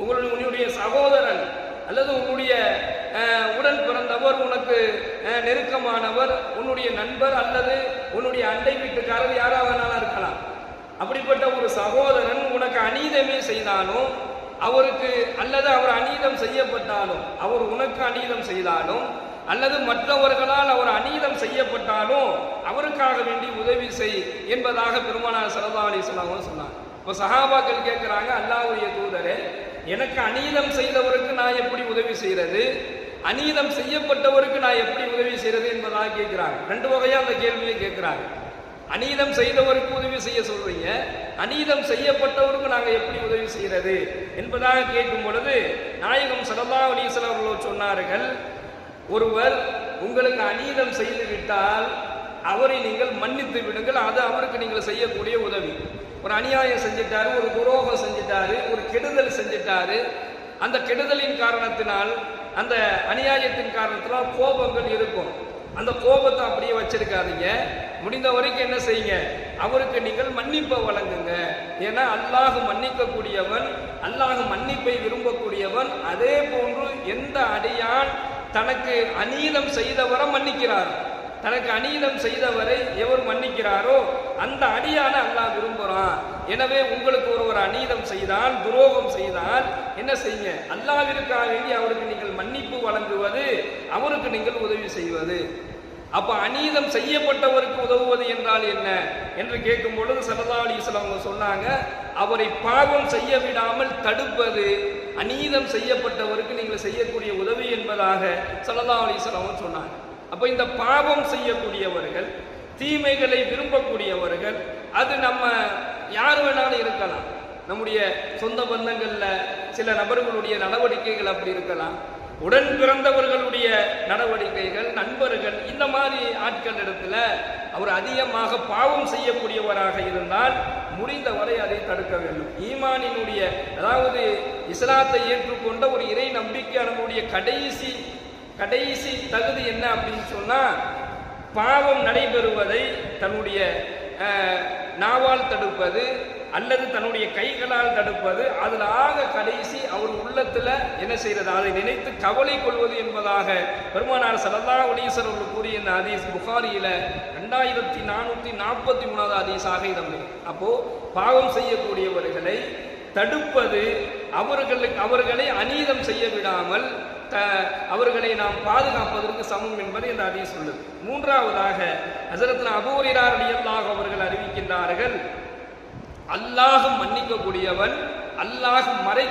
உங்களுடைய உன்னுடைய சகோதரன் அல்லது உன்னுடைய உடன் பிறந்தவர் உனக்கு நெருக்கமானவர் உன்னுடைய நண்பர் அல்லது உன்னுடைய அண்டை வீட்டுக்காரர் யாராக வேணாலும் இருக்கலாம். அப்படிப்பட்ட ஒரு சகோதரன் உனக்கு அநீதமே செய்தாலும் அவருக்கு அல்லது அவர் அநீதம் செய்யப்பட்டாலும் அவர் உனக்கு அநீதம் செய்தாலும் அல்லது மற்றவர்களால் அவர் அநீதம் செய்யப்பட்டாலும் அவருக்காக வேண்டி உதவி செய் என்பதாக பெருமானார் சரதா அலிஸ்லாம் சொன்னாங்க. இப்போ சஹாபாக்கள் கேட்குறாங்க அல்லாவுடைய தூதரே எனக்கு அநீதம் செய்தவருக்கு நான் எப்படி உதவி செய்யறது அநீதம் செய்யப்பட்டவருக்கு நான் எப்படி உதவி செய்யறது என்பதாக கேட்குறாங்க. ரெண்டு வகையா அந்த கேள்வியை கேட்குறாங்க. அநீதம் செய்தவருக்கு உதவி செய்ய சொல்றீங்க. அநீதம் செய்யப்பட்டவருக்கு நாங்கள் எப்படி உதவி செய்யறது என்பதாக கேட்கும் பொழுது நாயகம் சல்லா அலிஸ்லாம் அவர்கள் சொன்னார்கள் ஒருவர் உங்களுக்கு அநீதம் செய்து விட்டால் அவரை நீங்கள் மன்னித்து விடுங்கள் அது அவருக்கு நீங்கள் செய்யக்கூடிய உதவி. ஒரு அநியாயம் செஞ்சிட்டாரு ஒரு துரோகம் செஞ்சிட்டாரு ஒரு கெடுதல் செஞ்சிட்டாரு. அந்த கெடுதலின் காரணத்தினால் அந்த அநியாயத்தின் காரணத்தினால் கோபங்கள் இருக்கும். அந்த கோபத்தை அப்படியே வச்சிருக்காதீங்க. முடிந்த வரைக்கும் என்ன செய்யுங்க? அவருக்கு நீங்கள் மன்னிப்பை வழங்குங்க. ஏன்னா அல்லாஹ் மன்னிக்கக்கூடியவன் அல்லாஹ் மன்னிப்பை விரும்பக்கூடியவன். அதே போன்று எந்த அடியான் தனக்கு அநீதம் செய்தவரை மன்னிக்கிறார். தனக்கு அநீதம் செய்தவரை எவர் மன்னிக்கிறாரோ அந்த அடியான அல்லாஹ் விரும்புகிறான் எனவே உங்களுக்கு ஒருவர் அநீதம் செய்தால் துரோகம் செய்தால் என்ன செய்யுங்க? அல்லாவிற்காக வேண்டி அவருக்கு நீங்கள் மன்னிப்பு வழங்குவது அவருக்கு நீங்கள் உதவி செய்வது. அப்ப அநீதம் செய்யப்பட்டவருக்கு உதவுவது என்றால் என்ன? என்று கேட்கும் பொழுது சரதா அலிஸ்லாம் அவங்க சொன்னாங்க அவரை பாவம் செய்ய விடாமல் தடுப்பது அநீதம் செய்யப்பட்டவருக்கு நீங்கள் செய்யக்கூடிய உதவி என்பதாக சல்லா அலிஸ்லாம் சொன்னாங்க. அப்போ இந்த பாவம் செய்யக்கூடியவர்கள் தீமைகளை விரும்பக்கூடியவர்கள் அது நம்ம யார் வேணாலும் இருக்கலாம். நம்முடைய சொந்த பந்தங்களில் சில நபர்களுடைய நடவடிக்கைகள் அப்படி இருக்கலாம். உடன் பிறந்தவர்களுடைய நடவடிக்கைகள் நண்பர்கள் இந்த மாதிரி ஆட்கள் இடத்துல அவர் அதிகமாக பாவம் செய்யக்கூடியவராக இருந்தால் முடிந்தவரை அதை தடுக்க வேண்டும். ஈமானினுடைய அதாவது இஸ்லாத்தை ஏற்றுக்கொண்ட ஒரு இறை நம்பிக்கையாளனுடைய கடைசி கடைசி தகுதி என்ன அப்படின்னு சொன்னால் பாவம் நடைபெறுவதை தன்னுடைய நாவால் தடுப்பது அல்லது தன்னுடைய கைகளால் தடுப்பது. அதில் ஆக கடைசி அவர் உள்ளத்தில் என்ன செய்கிறது அதை நினைத்து கவலை கொள்வது என்பதாக பெருமானார் சரதா ஒலீசர் அவர்கள் கூறிய இந்த அதீஸ் புகாரியில் ரெண்டாயிரத்தி நானூற்றி நாற்பத்தி மூணாவது அதீஸாக இடம் அப்போது பாவம் செய்யக்கூடியவர்களை தடுப்பது அவர்களுக்கு அவர்களை அநீதம் செய்ய விடாமல் அவர்களை நாம் பாதுகாப்பதற்கு சமம் என்பது இந்த ஹதீஸ் சொல்லுது. மூன்றாவதாக ஹசரத்தில் அபூரிரார் அவர்கள் அறிவிக்கின்றார்கள் அல்லாஹ் மன்னிக்கக்கூடியவன் அல்லாஹ் மறை